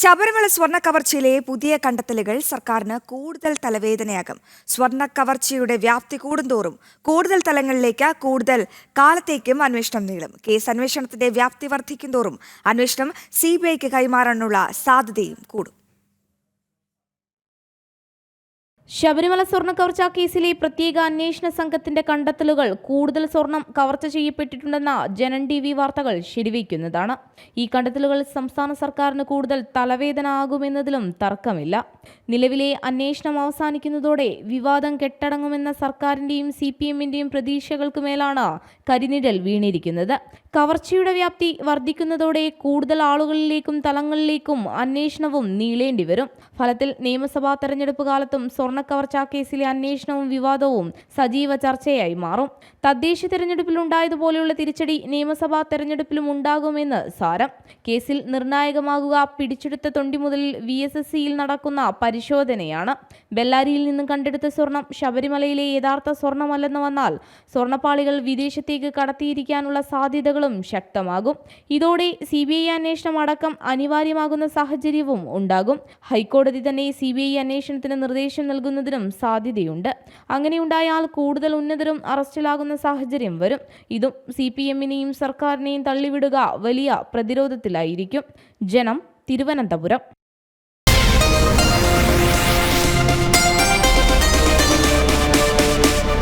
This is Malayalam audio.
ശബരിമല സ്വർണ കവർച്ചയിലെ പുതിയ കണ്ടെത്തലുകൾ സർക്കാരിന് കൂടുതൽ തലവേദനയാകും. സ്വർണ കവർച്ചയുടെ വ്യാപ്തി കൂടുന്തോറും കൂടുതൽ തലങ്ങളിലേക്ക് കൂടുതൽ കാലത്തേക്കും അന്വേഷണം നീളും. കേസ് അന്വേഷണത്തിന്റെ വ്യാപ്തി വർദ്ധിക്കുന്തോറും അന്വേഷണം സി ബി ഐക്ക് കൈമാറാനുള്ള സാധ്യതയും കൂടും. ശബരിമല സ്വർണ കവർച്ച കേസിലെ പ്രത്യേക അന്വേഷണ സംഘത്തിന്റെ കണ്ടെത്തലുകൾ കൂടുതൽ സ്വർണം കവർച്ച ചെയ്യപ്പെട്ടിട്ടുണ്ടെന്ന ജനൻ ടി വി വാർത്തകൾ ശരിവയ്ക്കുന്നതാണ്. ഈ കണ്ടെത്തലുകൾ സംസ്ഥാന സർക്കാരിന് കൂടുതൽ തലവേദന ആകുമെന്നതിലും തർക്കമില്ല. നിലവിലെ അന്വേഷണം അവസാനിക്കുന്നതോടെ വിവാദം കെട്ടടങ്ങുമെന്ന സർക്കാരിന്റെയും സി പി എമ്മിന്റെയും പ്രതീക്ഷകൾക്ക് മേലാണ് കരിനിഴൽ വീണിരിക്കുന്നത്. കവർച്ചയുടെ വ്യാപ്തി വർദ്ധിക്കുന്നതോടെ കൂടുതൽ ആളുകളിലേക്കും തലങ്ങളിലേക്കും അന്വേഷണവും നീളേണ്ടി വരും ഫലത്തിൽ നിയമസഭാ തെരഞ്ഞെടുപ്പ് കാലത്തും സ്വർണ കവർച്ചാ കേസിലെ അന്വേഷണവും വിവാദവും സജീവ ചർച്ചയായി മാറും. തദ്ദേശ തിരഞ്ഞെടുപ്പിലുണ്ടായതുപോലെയുള്ള തിരിച്ചടി നിയമസഭാ തെരഞ്ഞെടുപ്പിലും ഉണ്ടാകുമെന്ന് സാരം. കേസിൽ നിർണായകമാകുക പിടിച്ചെടുത്ത തൊണ്ടി മുതൽ വി എസ് എസ് സിയിൽ നടക്കുന്ന പരിശോധനയാണ്. ബെല്ലാരിയിൽ നിന്നും കണ്ടെടുത്ത സ്വർണം ശബരിമലയിലെ യഥാർത്ഥ സ്വർണമല്ലെന്ന് വന്നാൽ സ്വർണപ്പാളികൾ വിദേശത്തേക്ക് കടത്തിയിരിക്കാനുള്ള സാധ്യതകളും ശക്തമാകും. ഇതോടെ സി ബി ഐ അന്വേഷണം അടക്കം അനിവാര്യമാകുന്ന സാഹചര്യവും ഉണ്ടാകും. ഹൈക്കോടതി തന്നെ സി ബി ഐ അന്വേഷണത്തിന് നിർദ്ദേശം നൽകുന്നതിനും സാധ്യതയുണ്ട്. അങ്ങനെയുണ്ടായാൽ കൂടുതൽ ഉന്നതരും അറസ്റ്റിലാകുന്ന സാഹചര്യം വരും. ഇതും സി പി എമ്മിനെയും സർക്കാരിനെയും തള്ളിവിടുക വലിയ പ്രതിരോധത്തിലായിരിക്കും. ജനം തിരുവനന്തപുരം.